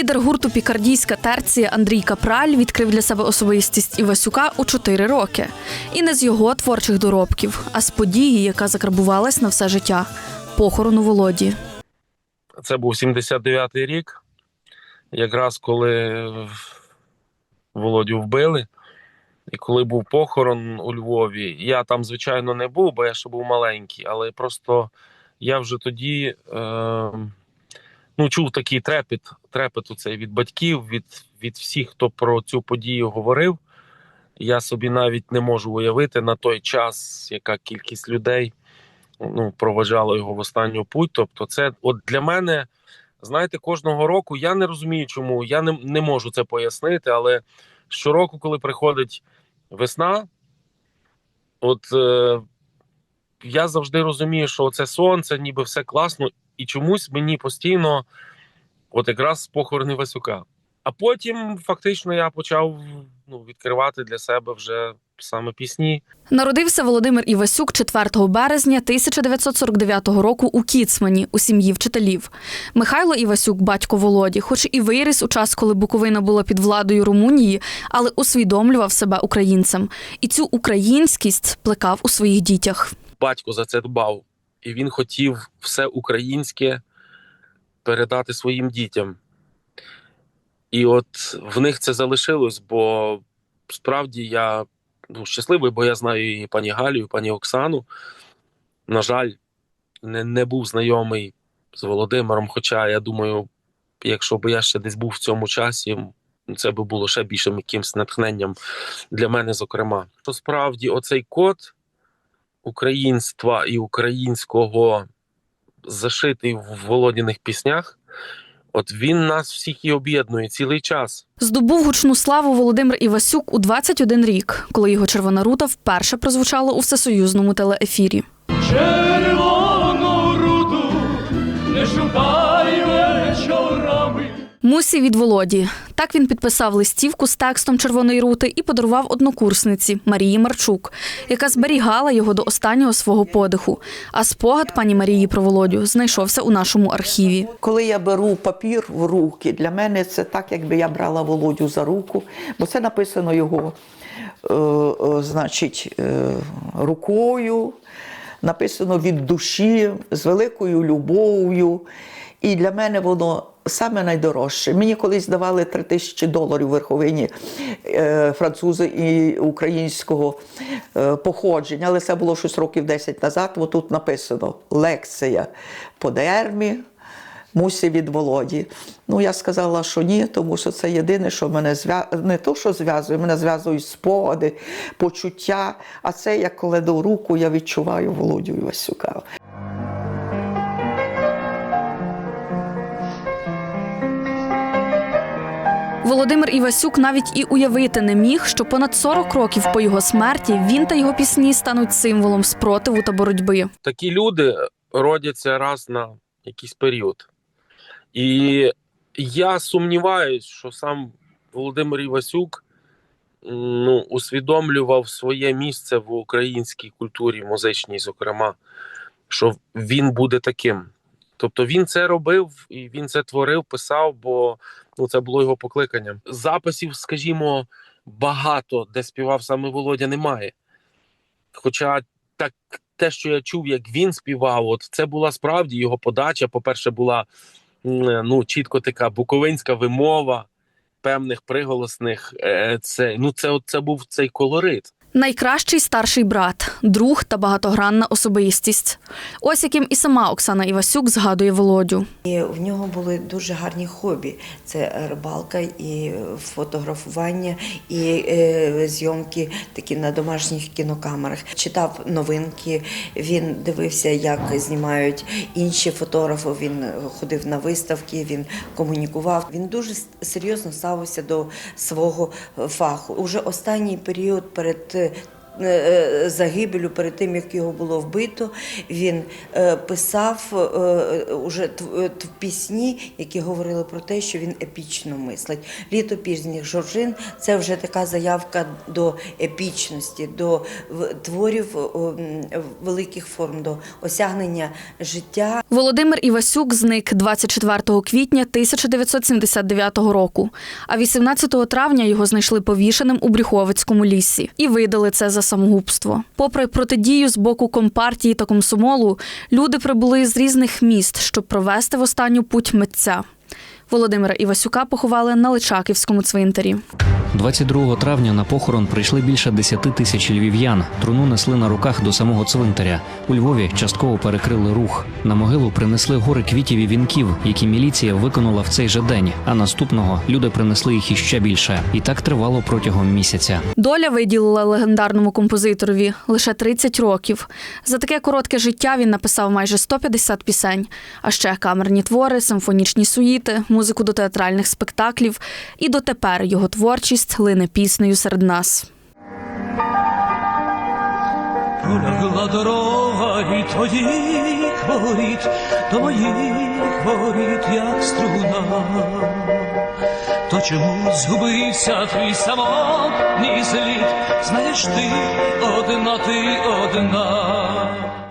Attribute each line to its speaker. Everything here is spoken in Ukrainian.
Speaker 1: Лідер гурту Пікардійська терція Андрій Капраль відкрив для себе особистість Івасюка у 4 роки. І не з його творчих доробків, а з події, яка закарбувалась на все життя похорону Володі.
Speaker 2: Це був 79-й рік, якраз коли Володю вбили. І коли був похорон у Львові, я там, звичайно, не був, бо я ще був маленький, але просто я вже тоді е, ну, чув такий трепет, трепет оцей від батьків, від, від всіх, хто про цю подію говорив. Я собі навіть не можу уявити на той час, яка кількість людей ну, проважала його в останню путь. Тобто, це от для мене, знаєте, кожного року я не розумію, чому я не, не можу це пояснити, але щороку, коли приходить весна, от е, я завжди розумію, що це сонце, ніби все класно, і чомусь мені постійно, от якраз похорони Васюка. А потім фактично я почав ну, відкривати для себе вже саме пісні.
Speaker 1: Народився Володимир Івасюк 4 березня 1949 року у Кіцмані у сім'ї вчителів. Михайло Івасюк, батько Володі, хоч і виріс у час, коли Буковина була під владою Румунії, але усвідомлював себе українцем. І цю українськість плекав у своїх дітях.
Speaker 2: батько за це дбав, і він хотів все українське передати своїм дітям. І от в них це залишилось, бо справді я ну, щасливий, бо я знаю і пані Галю, і пані Оксану. На жаль, не, не був знайомий з Володимиром. Хоча я думаю, якщо б я ще десь був в цьому часі, це би було ще більшим якимось натхненням для мене, зокрема. Що справді, оцей код українства і українського зашитий в володіних піснях, от він нас всіх і об'єднує цілий час.
Speaker 1: Здобув гучну славу Володимир Івасюк у 21 рік, коли його червона рута вперше прозвучала у всесоюзному телеефірі.
Speaker 3: Червону руду не шукай вечорами.
Speaker 1: Мусі від Володі. Так він підписав листівку з текстом червоної рути і подарував однокурсниці Марії Марчук, яка зберігала його до останнього свого подиху. А спогад пані Марії про Володю знайшовся у нашому архіві.
Speaker 4: Коли я беру папір в руки, для мене це так, якби я брала Володю за руку, бо це написано його, е, е, значить, е, рукою, написано від душі, з великою любов'ю. І для мене воно саме найдорожче. Мені колись давали 3 тисячі доларів в верховині е, французи і українського е, походження, але це було щось років 10 назад. Бо тут написано лекція по дермі. Мусі від Володі. Ну, я сказала, що ні, тому що це єдине, що мене зв'язує, не то, що зв'язує, мене зв'язують спогади, почуття. А це як коли до руку я відчуваю Володю Івасюка.
Speaker 1: Володимир Івасюк навіть і уявити не міг, що понад 40 років по його смерті він та його пісні стануть символом спротиву та боротьби.
Speaker 2: Такі люди родяться раз на якийсь період. І я сумніваюсь, що сам Володимир Івасюк ну, усвідомлював своє місце в українській культурі, музичній, зокрема, що він буде таким. Тобто він це робив і він це творив, писав, бо ну, це було його покликанням. Записів, скажімо, багато, де співав саме Володя, немає. Хоча так, те, що я чув, як він співав, от це була справді його подача. По-перше, була ну, чітко така буковинська вимова певних приголосних. Е, Це, ну, це, це був цей колорит.
Speaker 1: Найкращий старший брат, друг та багатогранна особистість. Ось яким і сама Оксана Івасюк згадує Володю.
Speaker 5: І в нього були дуже гарні хобі: це рибалка, і фотографування, і е, зйомки такі на домашніх кінокамерах. Читав новинки, він дивився, як знімають інші фотографи. Він ходив на виставки, він комунікував. Він дуже серйозно ставився до свого фаху. Уже останній період перед. Е, е, загибелю, перед тим як його було вбито, він е, писав е, уже е, пісні, які говорили про те, що він епічно мислить. Літо пізніх Жоржин це вже така заявка до епічності, до творів е, великих форм, до осягнення життя
Speaker 1: Володимир Івасюк зник 24 квітня 1979 року. А 18 травня його знайшли повішеним у Брюховицькому лісі і видали це за самогубство. Попри протидію з боку компартії та комсомолу, люди прибули з різних міст, щоб провести в останню путь митця. Володимира Івасюка поховали на Личаківському цвинтарі.
Speaker 6: 22 травня на похорон прийшли більше 10 тисяч львів'ян. Труну несли на руках до самого цвинтаря. У Львові частково перекрили рух. На могилу принесли гори квітів і вінків, які міліція виконала в цей же день. А наступного люди принесли їх іще більше. І так тривало протягом місяця.
Speaker 1: Доля виділила легендарному композиторові лише 30 років. За таке коротке життя він написав майже 150 пісень, а ще камерні твори, симфонічні суїти, музику до театральних спектаклів. І дотепер його творчість лине піснею серед нас.
Speaker 3: Пролягла дорога і твоїх воріт, до моїх воріт, як струна. То чому згубився твій самотній слід? Знаєш ти, одна ти одна.